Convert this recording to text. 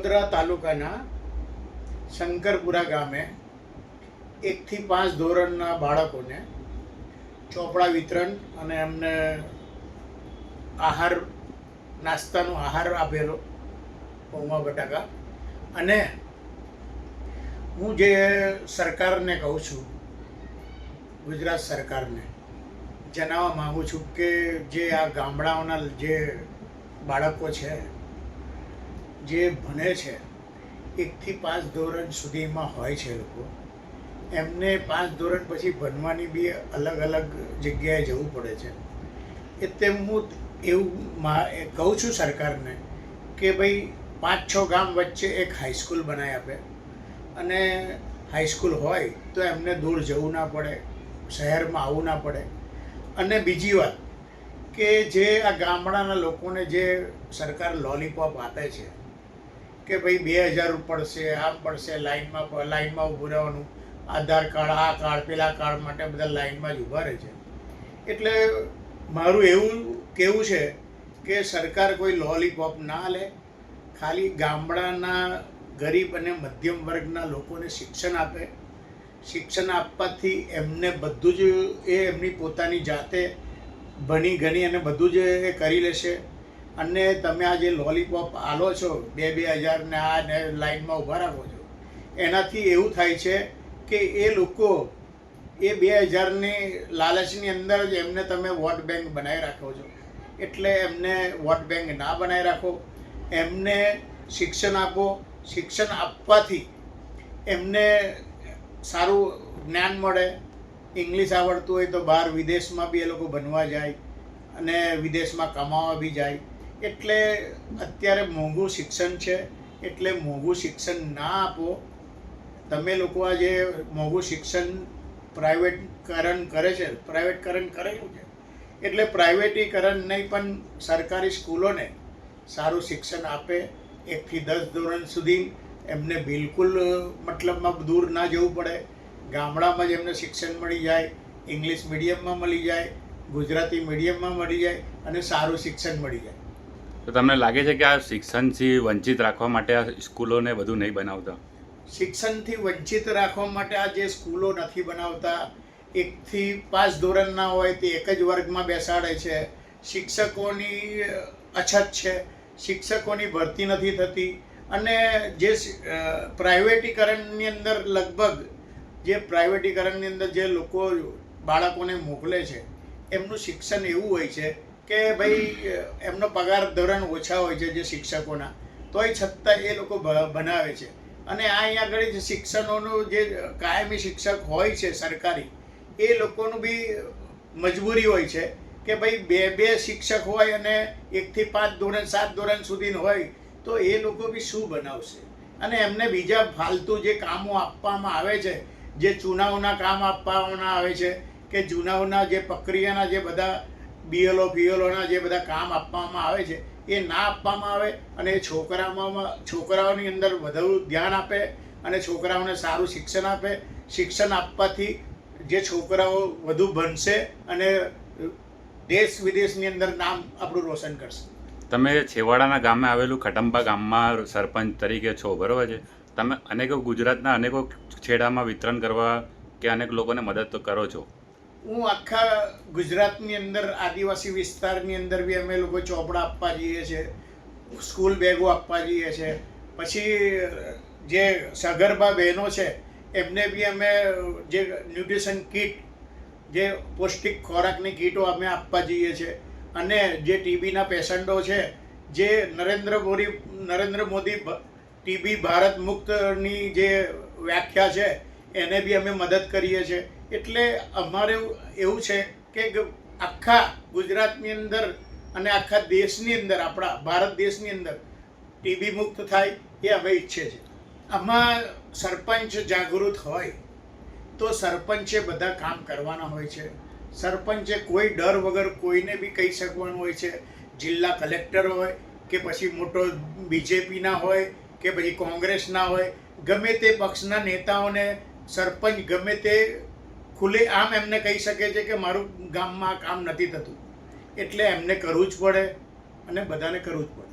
વડોદરા તાલુકાના શંકરપુરા ગામે એકથી પાંચ ધોરણના બાળકોને ચોપડા વિતરણ અને એમને આહાર, નાસ્તાનો આહાર આપેલો પૌમા બટાકા. અને હું જે સરકારને કહું છું, ગુજરાત સરકારને જણાવવા માગું છું કે જે આ ગામડાઓના જે બાળકો છે જે ભણે છે, એકથી પાંચ ધોરણ સુધીમાં હોય છે લોકો, એમને પાંચ ધોરણ પછી ભણવાની બી અલગ અલગ જગ્યાએ જવું પડે છે. એટલે હું એવું મા કહું છું સરકારને કે ભાઈ પાંચ છ ગામ વચ્ચે એક હાઈસ્કૂલ બનાવી આપે. અને હાઈસ્કૂલ હોય તો એમને દૂર જવું ના પડે, શહેરમાં આવવું ના પડે. અને બીજી વાત કે જે આ ગામડાના લોકોને જે સરકાર લોલીપોપ આપે છે કે ભાઈ બે હજાર પડશે આમ પડશે લાઈનમાં લાઈનમાં ઊભું રહેવાનું. આધાર કાર્ડ, આ કાર્ડ, પેલા કાર્ડ માટે બધા લાઈનમાં જ ઊભા રહે છે. એટલે મારું એવું કેવું છે કે સરકાર કોઈ લોલીપોપ ના લે. ખાલી ગામડાના ગરીબ અને મધ્યમ વર્ગના લોકોને શિક્ષણ આપે. શિક્ષણ આપવાથી એમને બધું જ એ એમની પોતાની જાતે ભણી ગણી અને બધું જ એ કરી લેશે. અને તમે આ જે લોલીપોપ આલો છો, બે બે હજારને આ ને લાઈનમાં ઊભા રાખો છો, એનાથી એવું થાય છે કે એ લોકો એ બે હજારની લાલચની અંદર જ એમને તમે વોટ બેંક બનાવી રાખો છો. એટલે એમને વોટ બેંક ના બનાવી રાખો, એમને શિક્ષણ આપો, શિક્ષણ આપવાથી એમને સારું જ્ઞાન મળે. ઇંગ્લિશ આવડતું હોય તો બહાર વિદેશમાં બી એ લોકો ભણવા જાય અને વિદેશમાં કમાવા બી જાય. એટલે અત્યારે મોંઘું શિક્ષણ છે, એટલે મોંઘું શિક્ષણ ના આપો. તમે લોકો આ જે મોંઘું શિક્ષણ પ્રાઇવેટકરણ કરે છે પ્રાઇવેટકરણ કરેલું છે. એટલે પ્રાઇવેટીકરણ નહીં, પણ સરકારી સ્કૂલોને સારું શિક્ષણ આપે. એકથી દસ ધોરણ સુધી એમને બિલકુલ, મતલબમાં દૂર ના જવું પડે. ગામડામાં જ એમને શિક્ષણ મળી જાય, ઇંગ્લિશ મીડિયમમાં મળી જાય, ગુજરાતી મીડિયમમાં મળી જાય, અને સારું શિક્ષણ મળી જાય. તો તમને લાગે છે કે આ શિક્ષણથી વંચિત રાખવા માટે આ સ્કૂલોને બધું નહીં બનાવતા? શિક્ષણથી વંચિત રાખવા માટે આ જે સ્કૂલો નથી બનાવતા, એકથી પાંચ ધોરણના હોય તે એક જ વર્ગમાં બેસાડે છે. શિક્ષકોની અછત છે. શિક્ષકોની ભરતી નથી થતી. અને જે પ્રાઇવેટીકરણની અંદર લગભગ જે પ્રાઇવેટીકરણની અંદર જે લોકો બાળકોને મોકલે છે, એમનું શિક્ષણ એવું હોય છે કે ભાઈ, એમનો પગાર ધોરણ ઓછા હોય છે જે શિક્ષકોના, તોય છતાં એ લોકો બનાવે છે. અને આ અહીંયા આગળ જે શિક્ષણોનું જે કાયમી શિક્ષક હોય છે સરકારી, એ લોકોનું બી મજબૂરી હોય છે કે ભાઈ, બે બે શિક્ષક હોય અને એકથી પાંચ ધોરણ, સાત ધોરણ સુધી હોય, તો એ લોકો બી શું બનાવશે? અને એમને બીજા ફાલતુ જે કામો આપવામાં આવે છે, જે ચુનાવના કામ આપવામાં આવે છે, કે ચુનાવના જે પ્રક્રિયાના જે બધા બીએલઓ બીએલઓના જે બધા કામ આપવામાં આવે છે, એ ના આપવામાં આવે અને છોકરામાં, છોકરાઓની અંદર વધુ ધ્યાન આપે અને છોકરાઓને સારું શિક્ષણ આપે. શિક્ષણ આપવાથી જે છોકરાઓ વધુ ભણશે અને દેશ વિદેશની અંદર નામ આપણું રોશન કરશે. તમે છેવાડાના ગામે આવેલું ખટંબા ગામમાં સરપંચ તરીકે છો, બરાબર છે? તમે અનેકો ગુજરાતના અનેકો છેડામાં વિતરણ કરવા કે અનેક લોકોને મદદ તો કરો છો. હું આખા ગુજરાતની અંદર, આદિવાસી વિસ્તારની અંદર બી અમે લોકો ચોપડા આપવા જઈએ છીએ, સ્કૂલ બેગો આપવા જઈએ છીએ. પછી, જે સગર્ભા બહેનો છે, એમને બી અમે, જે ન્યુટ્રિશન કીટ, જે પૌષ્ટિક ખોરાકની કીટો અમે આપવા જઈએ છીએ. અને જે ટીબીના પેશન્ટો છે, જે નરેન્દ્ર મોદી નરેન્દ્ર મોદી ટીબી ભારત મુક્તની જે વ્યાખ્યા છે એને બી અમે મદદ કરીએ છીએ. એટલે અમારે એવું છે કે આખા ગુજરાતની અંદર અને આખા દેશની અંદર, આપણા ભારત દેશની અંદર ટીબી મુક્ત થાય એ અમે ઈચ્છીએ છીએ. આમાં સરપંચ જાગૃત હોય તો સરપંચે બધા કામ કરવાના હોય છે. સરપંચે કોઈ ડર વગર કોઈને બી કહી શકવાનું હોય છે. જિલ્લા કલેક્ટર હોય કે પછી મોટો બીજેપીના હોય કે પછી કોંગ્રેસના હોય, ગમે તે પક્ષના નેતાઓને સરપંચ ગમે તે ખુલ્લે આમ એમને કહી શકે છે કે મારું ગામમાં કામ નથી થતું. એટલે એમને કરવું જ પડે અને બધાને કરવું જ પડે.